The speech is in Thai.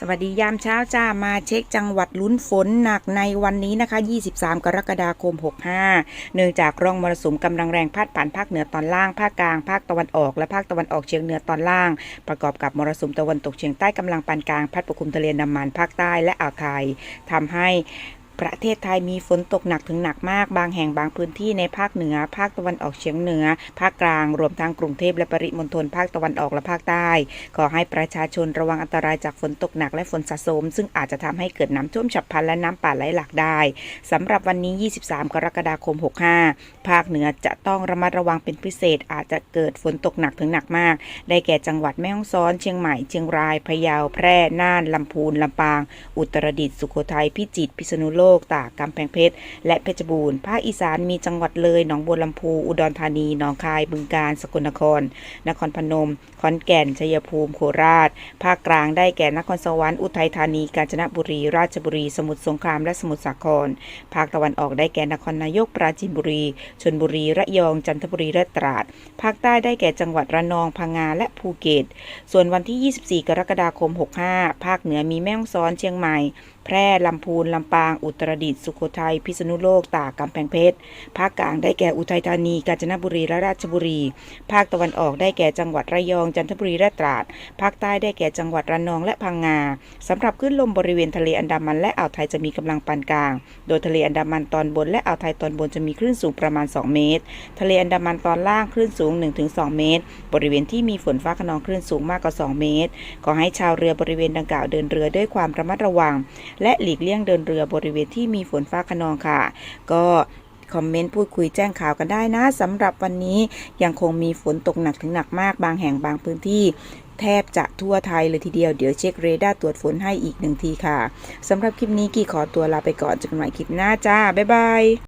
สวัสดียามเช้าจ้ามาเช็คจังหวัดลุ้นฝนหนักในวันนี้นะคะ 23 กรกฎาคม 65 เนื่องจากร่องมรสุมกำลังแรงพัดผ่านภาคเหนือตอนล่าง ภาคกลาง ภาคตะวันออก และภาคตะวันออกเฉียงเหนือตอนล่าง ประกอบกับมรสุมตะวันตกเฉียงใต้กำลังปานกลาง พัดปกคลุมทะเลน้ำมันภาคใต้และอ่าวไทยทำให้ ประเทศไทยมีฝนตกหนักถึงหนักมาก บางแห่งบางพื้นที่ในภาคเหนือ ภาคตะวันออกเฉียงเหนือ ภาคกลาง รวมทั้งกรุงเทพและปริมณฑลภาคตะวันออกและภาคใต้ ขอให้ประชาชนระวังอันตรายจากฝนตกหนักและฝนสะสม ซึ่งอาจจะทำให้เกิดน้ำท่วมฉับพลันและน้ำป่าไหลหลากได้สำหรับวันนี้ 23 กรกฎาคม 65 ภาคเหนือจะต้องระมัดระวังเป็นพิเศษ อาจจะเกิดฝนตกหนักถึงหนักมาก ได้แก่จังหวัดแม่ฮ่องสอนเชียงใหม่เชียงรายพะเยาแพร่น่านลำพูนลำปาง อุตรดิตถ์สุโขทัยพิจิตรพิษณุโลกตากกำแพงเพชร และเพชรบูรณ์ ภาคอีสานมีจังหวัดเลย หนองบัวลำพู อุดรธานี หนองคาย บึงกาฬ สกลนคร นครพนม ขอนแก่น ชัยภูมิ โคราช ภาคกลางได้แก่นครสวรรค์ อุทัยธานี กาญจนบุรี ราชบุรี สมุทรสงคราม และสมุทรสาคร ภาคตะวันออกได้แก่นครนายก ปราจีนบุรี ชลบุรี ระยอง จันทบุรี และตราด ภาคใต้ได้แก่จังหวัดระนอง พังงา และภูเก็ต ส่วนวันที่ 24 กรกฎาคม 65 ภาคเหนือมีแม่ฮ่องสอน เชียงใหม่ แพร่ลำพูนลำปางอุตรดิตถ์สุโขทัยพิษณุโลกตากกำแพงเพชรภาคกลางได้แก่อุทัยธานี กาญจนบุรีและราชบุรี ภาคตะวันออกได้แก่จังหวัดระยองจันทบุรีและตราด ภาคใต้ได้แก่จังหวัดระนองและพังงาสำหรับคลื่นลมบริเวณทะเลอันดามันและอ่าวไทยจะมีกำลังปานกลาง โดยทะเลอันดามันตอนบนและอ่าวไทยตอนบนจะมีคลื่นสูงประมาณ 2 เมตร ทะเลอันดามันตอนล่างคลื่นสูง 1-2 เมตร บริเวณที่มีฝนฟ้าขนองคลื่นสูงมากกว่า 2 เมตร ขอให้ชาวเรือบริเวณดังกล่าวเดินเรือด้วยความระมัดระวังและหลีกเลี่ยงเดินเรือบริเวณที่มีฝนฟ้าขนองค่ะ ก็คอมเมนต์พูดคุยแจ้งข่าวกันได้นะสำหรับวันนี้ยังคงมีฝนตกหนักถึงหนักมากบางแห่งบางพื้นที่ แทบจะทั่วไทยเลยทีเดียวเดี๋ยวเช็คเรดาร์ตรวจฝนให้อีกหนึ่งทีค่ะสำหรับคลิปนี้กี่ขอตัวลาไปก่อนเจอกันใหม่คลิปหน้าจ้า บ๊ายบาย